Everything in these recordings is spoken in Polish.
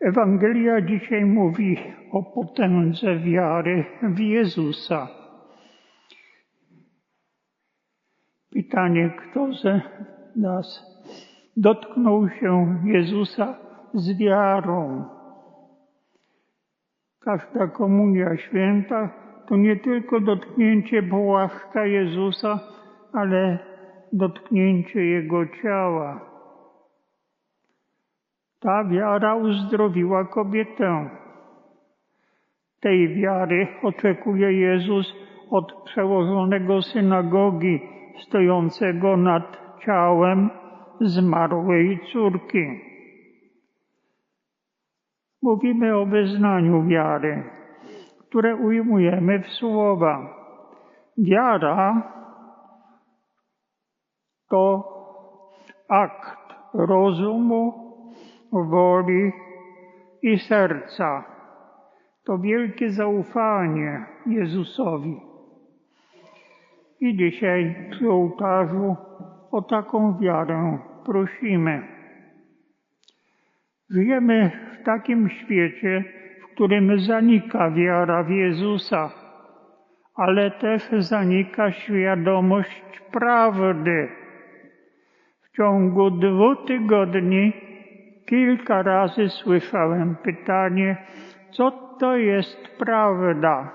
Ewangelia dzisiaj mówi o potędze wiary w Jezusa. Pytanie, kto ze nas dotknął się Jezusa z wiarą? Każda komunia święta to nie tylko dotknięcie płaszcza Jezusa, ale dotknięcie Jego ciała. Ta wiara uzdrowiła kobietę. Tej wiary oczekuje Jezus od przełożonego synagogi stojącego nad ciałem zmarłej córki. Mówimy o wyznaniu wiary, które ujmujemy w słowa. Wiara to akt rozumu, woli i serca. To wielkie zaufanie Jezusowi. I dzisiaj przy ołtarzu o taką wiarę prosimy. Żyjemy w takim świecie, w którym zanika wiara w Jezusa, ale też zanika świadomość prawdy. W ciągu dwóch tygodni Kilka razy słyszałem pytanie, co to jest prawda?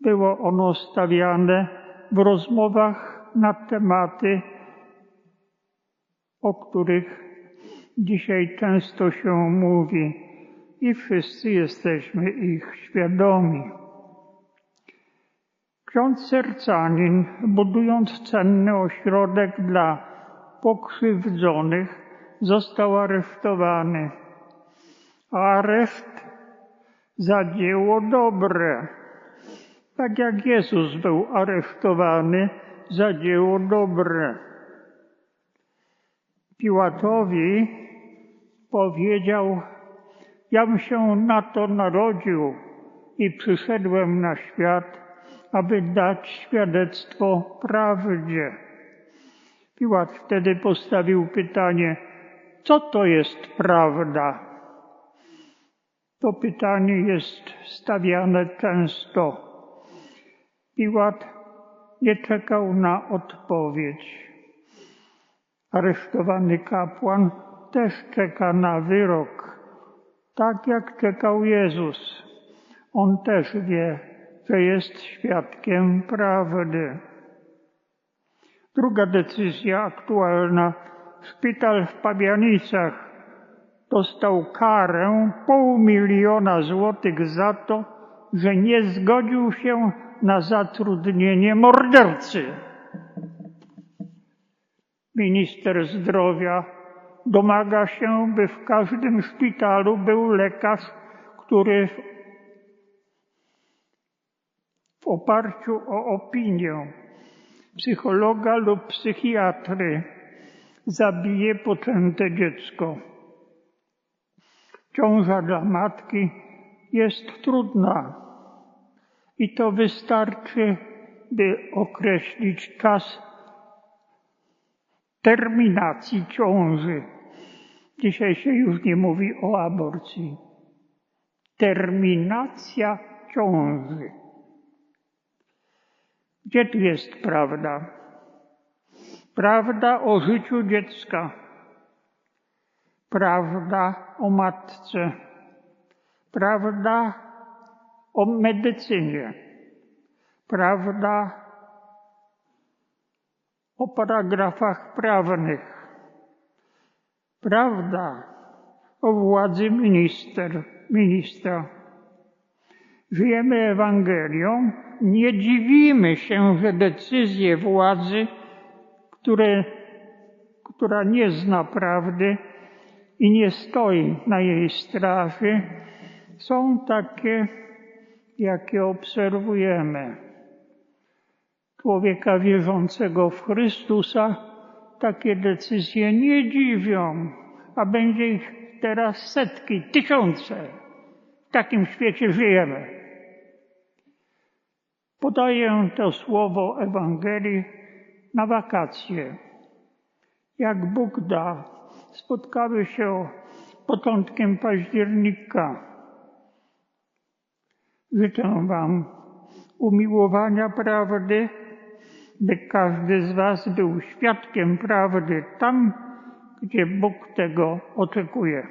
Było ono stawiane w rozmowach na tematy, o których dzisiaj często się mówi i wszyscy jesteśmy ich świadomi. Ksiądz Sercanin, budując cenny ośrodek dla pokrzywdzonych, został aresztowany. Areszt za dzieło dobre. Tak jak Jezus był aresztowany za dzieło dobre. Piłatowi powiedział, jam się na to narodził i przyszedłem na świat, aby dać świadectwo prawdzie. Piłat wtedy postawił pytanie, co to jest prawda? To pytanie jest stawiane często. Piłat nie czekał na odpowiedź. Aresztowany kapłan też czeka na wyrok, tak jak czekał Jezus. On też wie, że jest świadkiem prawdy. Druga decyzja aktualna szpital w Pabianicach dostał karę pół miliona złotych za to, że nie zgodził się na zatrudnienie mordercy. Minister zdrowia domaga się, by w każdym szpitalu był lekarz, który w oparciu o opinię psychologa lub psychiatry zabije poczęte dziecko. Ciąża dla matki jest trudna i to wystarczy, by określić czas terminacji ciąży. Dzisiaj się już nie mówi o aborcji. Terminacja ciąży. Gdzie tu jest prawda? Prawda o życiu dziecka, prawda o matce, prawda o medycynie, prawda o paragrafach prawnych, prawda o władzy minister, ministra. Żyjemy Ewangelią, nie dziwimy się, że decyzje władzy które, która nie zna prawdy i nie stoi na jej straży, są takie, jakie obserwujemy. Człowieka wierzącego w Chrystusa takie decyzje nie dziwią, a będzie ich teraz setki, tysiące. W takim świecie żyjemy. Podaję to słowo Ewangelii na wakacje. Jak Bóg da, spotkały się początkiem października. Życzę Wam umiłowania prawdy, by każdy z Was był świadkiem prawdy tam, gdzie Bóg tego oczekuje.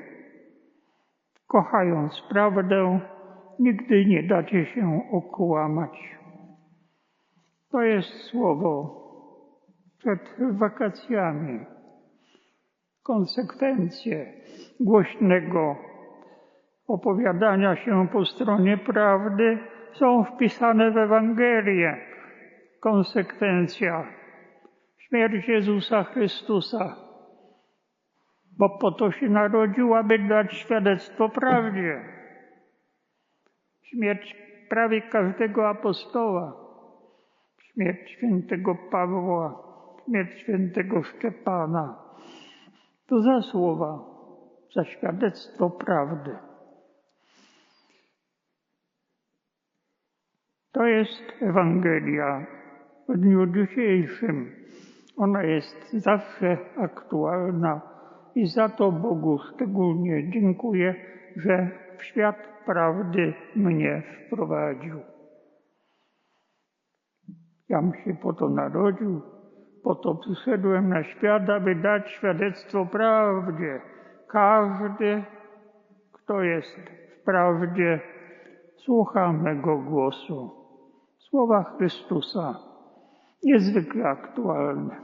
Kochając prawdę, nigdy nie dacie się okłamać. To jest słowo przed wakacjami. Konsekwencje głośnego opowiadania się po stronie prawdy są wpisane w Ewangelię. Konsekwencja śmierć Jezusa Chrystusa, bo po to się narodził, aby dać świadectwo prawdzie. Śmierć prawie każdego apostoła, śmierć świętego Pawła, śmierć świętego Szczepana. To za słowa, za świadectwo prawdy. To jest Ewangelia w dniu dzisiejszym. Ona jest zawsze aktualna i za to Bogu szczególnie dziękuję, że w świat prawdy mnie wprowadził. Jam się po to narodził, po to przyszedłem na świat, aby dać świadectwo prawdzie. Każdy, kto jest w prawdzie, słucha mego głosu. Słowa Chrystusa niezwykle aktualne.